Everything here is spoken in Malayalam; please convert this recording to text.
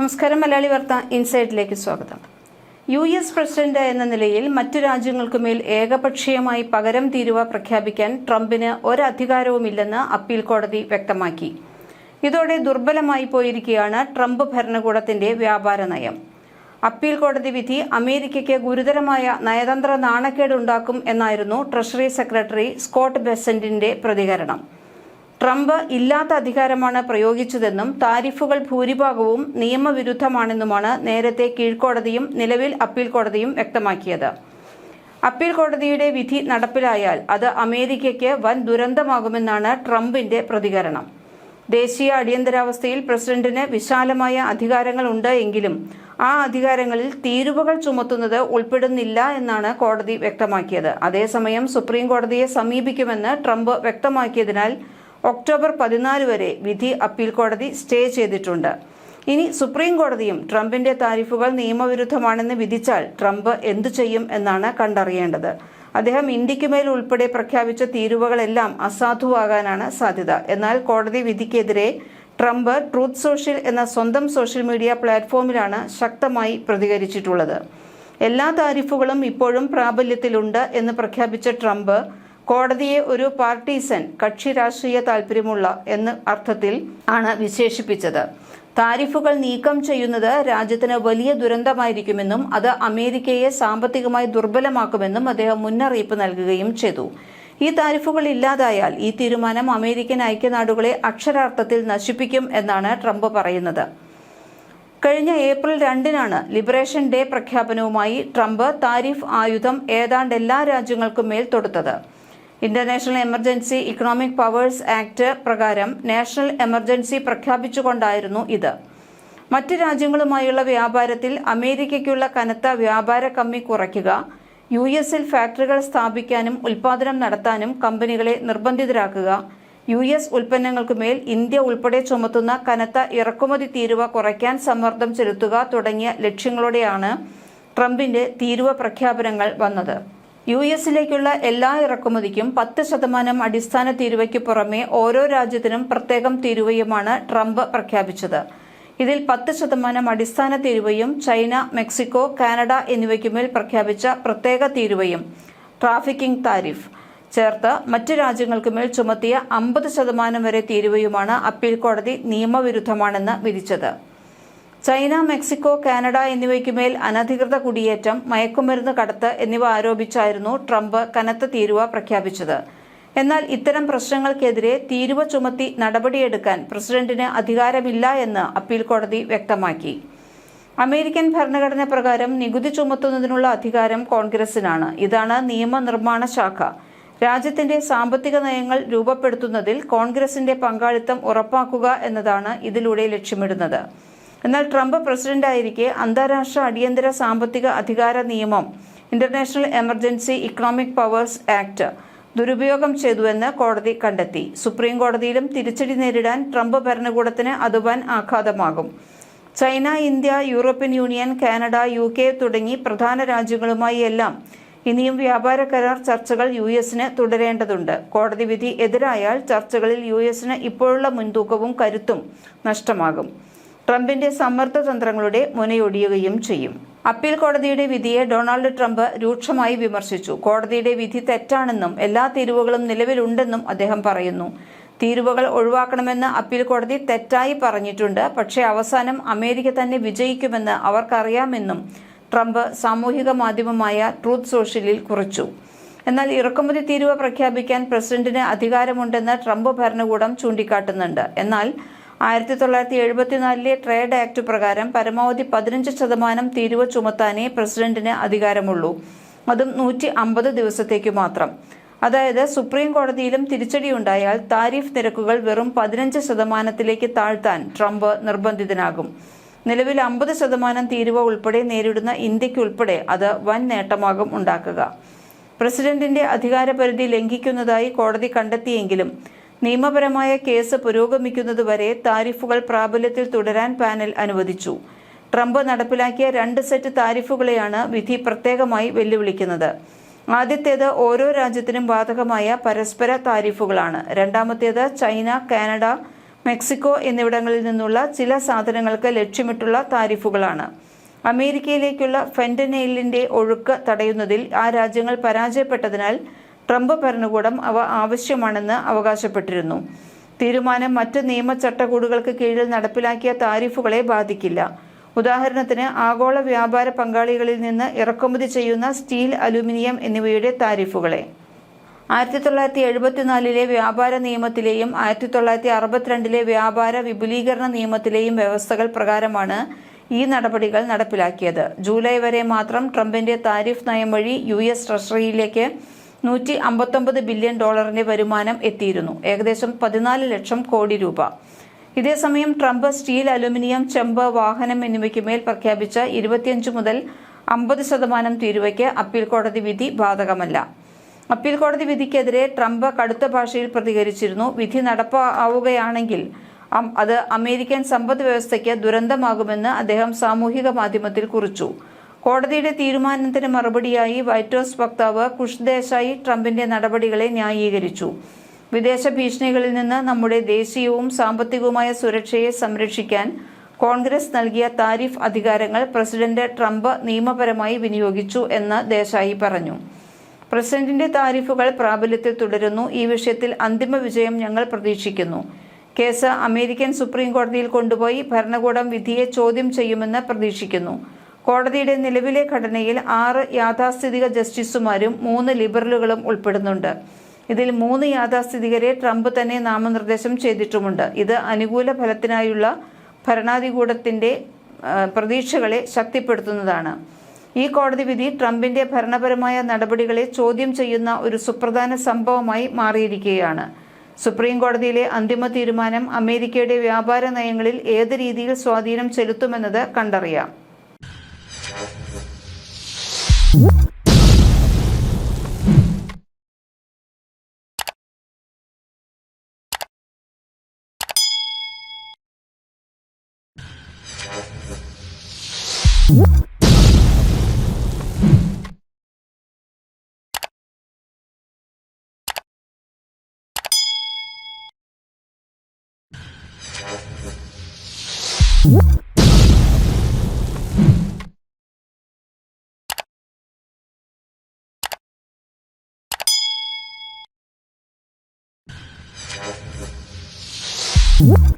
നമസ്കാരം മലയാളി വാർത്ത ഇൻസൈറ്റിലേക്ക് സ്വാഗതം. യു എസ് പ്രസിഡന്റ് എന്ന നിലയിൽ മറ്റു രാജ്യങ്ങൾക്കുമേൽ ഏകപക്ഷീയമായി പകരം തീരുവ പ്രഖ്യാപിക്കാൻ ട്രംപിന് ഒരധികാരവുമില്ലെന്ന് അപ്പീൽ കോടതി വ്യക്തമാക്കി. ഇതോടെ ദുർബലമായി പോയിരിക്കുകയാണ് ട്രംപ് ഭരണകൂടത്തിന്റെ വ്യാപാര നയം. അപ്പീൽ കോടതി വിധി അമേരിക്കയ്ക്ക് ഗുരുതരമായ നയതന്ത്ര നാണക്കേടുണ്ടാക്കും എന്നായിരുന്നു ട്രഷറി സെക്രട്ടറി സ്കോട്ട് ബെസന്റിന്റെ പ്രതികരണം. ട്രംപ് ഇല്ലാത്ത അധികാരമാണ് പ്രയോഗിച്ചതെന്നും താരിഫുകൾ ഭൂരിഭാഗവും നിയമവിരുദ്ധമാണെന്നുമാണ് നേരത്തെ കീഴ്ക്കോടതിയും നിലവിൽ അപ്പീൽ കോടതിയും വ്യക്തമാക്കിയത്. അപ്പീൽ കോടതിയുടെ വിധി നടപ്പിലായാൽ അത് അമേരിക്കയ്ക്ക് വൻ ദുരന്തമാകുമെന്നാണ് ട്രംപിന്റെ പ്രതികരണം. ദേശീയ അടിയന്തരാവസ്ഥയിൽ പ്രസിഡന്റിന് വിശാലമായ അധികാരങ്ങൾ ഉണ്ട് എങ്കിലും ആ അധികാരങ്ങളിൽ തീരുവകൾ ചുമത്തുന്നത് ഉൾപ്പെടുന്നില്ല എന്നാണ് കോടതി വ്യക്തമാക്കിയത്. അതേസമയം സുപ്രീം കോടതിയെ സമീപിക്കുമെന്ന് ട്രംപ് വ്യക്തമാക്കിയതിനാൽ ഒക്ടോബർ പതിനാല് വരെ വിധി അപ്പീൽ കോടതി സ്റ്റേ ചെയ്തിട്ടുണ്ട്. ഇനി സുപ്രീം കോടതിയും ട്രംപിന്റെ താരിഫുകൾ നിയമവിരുദ്ധമാണെന്ന് വിധിച്ചാൽ ട്രംപ് എന്തു ചെയ്യും എന്നാണ് കണ്ടറിയേണ്ടത്. അദ്ദേഹം ഇന്ത്യക്കുമേൽ ഉൾപ്പെടെ പ്രഖ്യാപിച്ച തീരുവകളെല്ലാം അസാധുവാകാനാണ് സാധ്യത. എന്നാൽ കോടതി വിധിക്കെതിരെ ട്രംപ് ട്രൂത്ത് സോഷ്യൽ എന്ന സ്വന്തം സോഷ്യൽ മീഡിയ പ്ലാറ്റ്ഫോമിലാണ് ശക്തമായി പ്രതികരിച്ചിട്ടുള്ളത്. എല്ലാ താരിഫുകളും ഇപ്പോഴും പ്രാബല്യത്തിലുണ്ട് എന്ന് പ്രഖ്യാപിച്ച ട്രംപ് കോടതിയെ ഒരു പാർട്ടീസൻ കക്ഷി രാഷ്ട്രീയ താല്പര്യമുള്ള എന്ന അർത്ഥത്തിൽ ആണ് വിശേഷിപ്പിച്ചത്. താരിഫുകൾ നീക്കം ചെയ്യുന്നത് രാജ്യത്തിന് വലിയ ദുരന്തമായിരിക്കുമെന്നും അത് അമേരിക്കയെ സാമ്പത്തികമായി ദുർബലമാക്കുമെന്നും അദ്ദേഹം മുന്നറിയിപ്പ് നൽകുകയും ചെയ്തു. ഈ താരിഫുകൾ ഇല്ലാതായാൽ ഈ തീരുമാനം അമേരിക്കൻ ഐക്യനാടുകളെ അക്ഷരാർത്ഥത്തിൽ നശിപ്പിക്കും എന്നാണ് ട്രംപ് പറയുന്നത്. കഴിഞ്ഞ ഏപ്രിൽ രണ്ടിനാണ് ലിബറേഷൻ ഡേ പ്രഖ്യാപനവുമായി ട്രംപ് താരിഫ് ആയുധം ഏതാണ്ട് എല്ലാ രാജ്യങ്ങൾക്കും മേൽ തൊടുത്തത്. International emergency economic powers act പ്രകാരം നാഷണൽ എമർജൻസി പ്രഖ്യാപിച്ചുകൊണ്ടായിരുന്നു ഇത്. മറ്റ് രാജ്യങ്ങളുമായുള്ള വ്യാപാരത്തിൽ അമേരിക്കയ്ക്കുള്ള കനത്ത വ്യാപാര കമ്മി കുറയ്ക്കുക യു എസിൽ ഫാക്ടറികൾ സ്ഥാപിക്കാനും ഉൽപാദനം നടത്താനും കമ്പനികളെ നിർബന്ധിതരാക്കുക യു എസ് ഉൽപ്പന്നങ്ങൾക്കുമേൽ ഇന്ത്യ ഉൾപ്പെടെ ചുമത്തുന്ന കനത്ത ഇറക്കുമതി തീരുവ കുറയ്ക്കാൻ സമ്മർദ്ദം ചെലുത്തുക തുടങ്ങിയ ലക്ഷ്യങ്ങളോടെയാണ് ട്രംപിന്റെ തീരുവ പ്രഖ്യാപനങ്ങൾ വന്നത്. യു എസിലേക്കുള്ള എല്ലാ ഇറക്കുമതിക്കും പത്ത് ശതമാനം അടിസ്ഥാന തീരുവയ്ക്ക് പുറമെ ഓരോ രാജ്യത്തിനും പ്രത്യേകം തീരുവയുമാണ് ട്രംപ് പ്രഖ്യാപിച്ചത്. ഇതിൽ പത്ത് ശതമാനം അടിസ്ഥാന തീരുവയും ചൈന മെക്സിക്കോ കാനഡ എന്നിവയ്ക്കുമേൽ പ്രഖ്യാപിച്ച പ്രത്യേക തീരുവയും. Trafficking tariff. ചേർത്ത് മറ്റു രാജ്യങ്ങൾക്കുമേൽ ചുമത്തിയ അമ്പത് ശതമാനം വരെ തീരുവയുമാണ് അപ്പീൽ കോടതി നിയമവിരുദ്ധമാണെന്ന് വിധിച്ചത്. ചൈന മെക്സിക്കോ കാനഡ എന്നിവയ്ക്കുമേൽ അനധികൃത കുടിയേറ്റം മയക്കുമരുന്ന് കടത്ത് എന്നിവ ആരോപിച്ചായിരുന്നു ട്രംപ് കനത്ത തീരുവ പ്രഖ്യാപിച്ചത്. എന്നാൽ ഇത്തരം പ്രശ്നങ്ങൾക്കെതിരെ തീരുവ ചുമത്തി നടപടിയെടുക്കാൻ പ്രസിഡന്റിന് അധികാരമില്ല എന്ന് അപ്പീൽ കോടതി വ്യക്തമാക്കി. അമേരിക്കൻ ഭരണഘടന പ്രകാരം നികുതി ചുമത്തുന്നതിനുള്ള അധികാരം കോൺഗ്രസിനാണ്. ഇതാണ് നിയമനിർമ്മാണ ശാഖ. രാജ്യത്തിന്റെ സാമ്പത്തിക നയങ്ങൾ രൂപപ്പെടുത്തുന്നതിൽ കോൺഗ്രസിന്റെ പങ്കാളിത്തം ഉറപ്പാക്കുക എന്നതാണ് ഇതിലൂടെ ലക്ഷ്യമിടുന്നത്. എന്നാൽ ട്രംപ് പ്രസിഡന്റായിരിക്കെ അന്താരാഷ്ട്ര അടിയന്തര സാമ്പത്തിക അധികാര നിയമം international emergency economic powers act ദുരുപയോഗം ചെയ്തുവെന്ന് കോടതി കണ്ടെത്തി. സുപ്രീം കോടതിയിലും തിരിച്ചടി നേരിടാൻ ട്രംപ് ഭരണകൂടത്തിന് അത് വൻ ആഘാതമാകും. China India European Union Canada U K തുടങ്ങി പ്രധാന രാജ്യങ്ങളുമായി എല്ലാം ഇനിയും വ്യാപാര കരാർ ചർച്ചകൾ യു എസിന് തുടരേണ്ടതുണ്ട്. കോടതി വിധി എതിരായാൽ ചർച്ചകളിൽ യു എസിന് ഇപ്പോഴുള്ള മുൻതൂക്കവും കരുത്തും നഷ്ടമാകും. ട്രംപിന്റെ സമ്മർദ്ദ തന്ത്രങ്ങളുടെ മുനയൊടിയുകയും ചെയ്യും. അപ്പീൽ കോടതിയുടെ വിധിയെ ഡൊണാൾഡ് ട്രംപ് രൂക്ഷമായി വിമർശിച്ചു. കോടതിയുടെ വിധി തെറ്റാണെന്നും എല്ലാ തീരുവകളും നിലവിലുണ്ടെന്നും അദ്ദേഹം പറയുന്നു. തീരുവകൾ ഒഴിവാക്കണമെന്ന് അപ്പീൽ കോടതി തെറ്റായി പറഞ്ഞിട്ടുണ്ട്. പക്ഷേ അവസാനം അമേരിക്ക തന്നെ വിജയിക്കുമെന്ന് അവർക്കറിയാമെന്നും ട്രംപ് സാമൂഹിക മാധ്യമമായ ട്രൂത്ത് സോഷ്യലിൽ കുറിച്ചു. എന്നാൽ ഇറക്കുമതി തീരുവ പ്രഖ്യാപിക്കാൻ പ്രസിഡന്റിന് അധികാരമുണ്ടെന്ന് ട്രംപ് ഭരണകൂടം ചൂണ്ടിക്കാട്ടുന്നുണ്ട്. എന്നാൽ ആയിരത്തി തൊള്ളായിരത്തി എഴുപത്തിനാലിലെ ട്രേഡ് ആക്ട് പ്രകാരം പരമാവധി പതിനഞ്ച് ശതമാനം തീരുവ ചുമത്താനേ പ്രസിഡന്റിന് അധികാരമുള്ളൂ. അതും നൂറ്റി അമ്പത് ദിവസത്തേക്ക് മാത്രം. അതായത് സുപ്രീം കോടതിയിലും തിരിച്ചടിയുണ്ടായാൽ താരിഫ് നിരക്കുകൾ വെറും പതിനഞ്ച് ശതമാനത്തിലേക്ക് താഴ്ത്താൻ ട്രംപ് നിർബന്ധിതനാകും. നിലവിൽ അമ്പത് ശതമാനം തീരുവ ഉൾപ്പെടെ നേരിടുന്ന ഇന്ത്യക്കുൾപ്പെടെ അത് വൻ നേട്ടമാകും ഉണ്ടാക്കുക. പ്രസിഡന്റിന്റെ അധികാരപരിധി ലംഘിക്കുന്നതായി കോടതി കണ്ടെത്തിയെങ്കിലും നിയമപരമായ കേസ് പുരോഗമിക്കുന്നതുവരെ താരിഫുകൾ പ്രാബല്യത്തിൽ തുടരാൻ പാനൽ അനുവദിച്ചു. ട്രംപ് നടപ്പിലാക്കിയ രണ്ട് സെറ്റ് താരിഫുകളെയാണ് വിധി പ്രത്യേകമായി വെല്ലുവിളിക്കുന്നത്. ആദ്യത്തേത് ഓരോ രാജ്യത്തിനും ബാധകമായ പരസ്പര താരിഫുകളാണ്. രണ്ടാമത്തേത് ചൈന കാനഡ മെക്സിക്കോ എന്നിവിടങ്ങളിൽ നിന്നുള്ള ചില സാധനങ്ങൾക്ക് ലക്ഷ്യമിട്ടുള്ള താരിഫുകളാണ്. അമേരിക്കയിലേക്കുള്ള ഫെൻഡനെയിലിന്റെ ഒഴുക്ക് തടയുന്നതിൽ ആ രാജ്യങ്ങൾ പരാജയപ്പെട്ടതിനാൽ ട്രംപ് ഭരണകൂടം അവ ആവശ്യമാണെന്ന് അവകാശപ്പെട്ടിരുന്നു. തീരുമാനം മറ്റ് നിയമ ചട്ടക്കൂടുകൾക്ക് കീഴിൽ നടപ്പിലാക്കിയ താരിഫുകളെ ബാധിക്കില്ല. ഉദാഹരണത്തിന് ആഗോള വ്യാപാര പങ്കാളികളിൽ നിന്ന് ഇറക്കുമതി ചെയ്യുന്ന സ്റ്റീൽ അലുമിനിയം എന്നിവയുടെ താരിഫുകളെ. ആയിരത്തി തൊള്ളായിരത്തി എഴുപത്തിനാലിലെ വ്യാപാര നിയമത്തിലെയും ആയിരത്തി തൊള്ളായിരത്തി അറുപത്തിരണ്ടിലെ വ്യാപാര വിപുലീകരണ നിയമത്തിലെയും വ്യവസ്ഥകൾ പ്രകാരമാണ് ഈ നടപടികൾ നടപ്പിലാക്കിയത്. ജൂലൈ വരെ മാത്രം ട്രംപിന്റെ താരിഫ് നയം വഴി യു എസ് ട്രഷറിയിലേക്ക് നൂറ്റി അമ്പത്തൊമ്പത് ബില്യൺ ഡോളറിന്റെ വരുമാനം എത്തിയിരുന്നു. ഏകദേശം പതിനാല് ലക്ഷം കോടി രൂപ. ഇതേസമയം ട്രംപ് സ്റ്റീൽ അലുമിനിയം ചെമ്പ് വാഹനം എന്നിവയ്ക്ക് മേൽ പ്രഖ്യാപിച്ച ഇരുപത്തിയഞ്ച് മുതൽ അമ്പത് ശതമാനം തീരുവയ്ക്ക് അപ്പീൽ കോടതി വിധി ബാധകമല്ല. അപ്പീൽ കോടതി വിധിക്കെതിരെ ട്രംപ് കടുത്ത ഭാഷയിൽ പ്രതികരിച്ചിരുന്നു. വിധി നടപ്പാവുകയാണെങ്കിൽ അത് അമേരിക്കൻ സമ്പദ് വ്യവസ്ഥയ്ക്ക് ദുരന്തമാകുമെന്ന് അദ്ദേഹം സാമൂഹിക മാധ്യമത്തിൽ കുറിച്ചു. കോടതിയുടെ തീരുമാനത്തിന് മറുപടിയായി വൈറ്റ് ഹൌസ് വക്താവ് കുഷ് ദേശായി ട്രംപിന്റെ നടപടികളെ ന്യായീകരിച്ചു. വിദേശ ഭീഷണികളിൽ നിന്ന് നമ്മുടെ ദേശീയവും സാമ്പത്തികവുമായ സുരക്ഷയെ സംരക്ഷിക്കാൻ കോൺഗ്രസ് നൽകിയ താരിഫ് അധികാരങ്ങൾ പ്രസിഡന്റ് ട്രംപ് നിയമപരമായി വിനിയോഗിച്ചു എന്ന് ദേശായി പറഞ്ഞു. പ്രസിഡന്റിന്റെ താരിഫുകൾ പ്രാബല്യത്തിൽ തുടരുന്നു. ഈ വിഷയത്തിൽ അന്തിമ വിജയം ഞങ്ങൾ പ്രതീക്ഷിക്കുന്നു. കേസ് അമേരിക്കൻ സുപ്രീം കോടതിയിൽ കൊണ്ടുപോയി ഭരണകൂടം വിധിയെ ചോദ്യം ചെയ്യുമെന്ന് പ്രതീക്ഷിക്കുന്നു. കോടതിയുടെ നിലവിലെ ഘടനയിൽ ആറ് യാഥാസ്ഥിതിക ജസ്റ്റിസുമാരും മൂന്ന് ലിബറലുകളും ഉൾപ്പെടുന്നുണ്ട്. ഇതിൽ മൂന്ന് യാഥാസ്ഥിതികരെ ട്രംപ് തന്നെ നാമനിർദ്ദേശം ചെയ്തിട്ടുമുണ്ട്. ഇത് അനുകൂല ഫലത്തിനായുള്ള ഭരണാധികൂടത്തിന്റെ പ്രതീക്ഷകളെ ശക്തിപ്പെടുത്തുന്നതാണ്. ഈ കോടതി വിധി ട്രംപിന്റെ ഭരണപരമായ നടപടികളെ ചോദ്യം ചെയ്യുന്ന ഒരു സുപ്രധാന സംഭവമായി മാറിയിരിക്കുകയാണ്. സുപ്രീം കോടതിയിലെ അന്തിമ തീരുമാനം അമേരിക്കയുടെ വ്യാപാര നയങ്ങളിൽ ഏത് രീതിയിൽ സ്വാധീനം ചെലുത്തുമെന്നത് കണ്ടറിയാം. What? Whoop!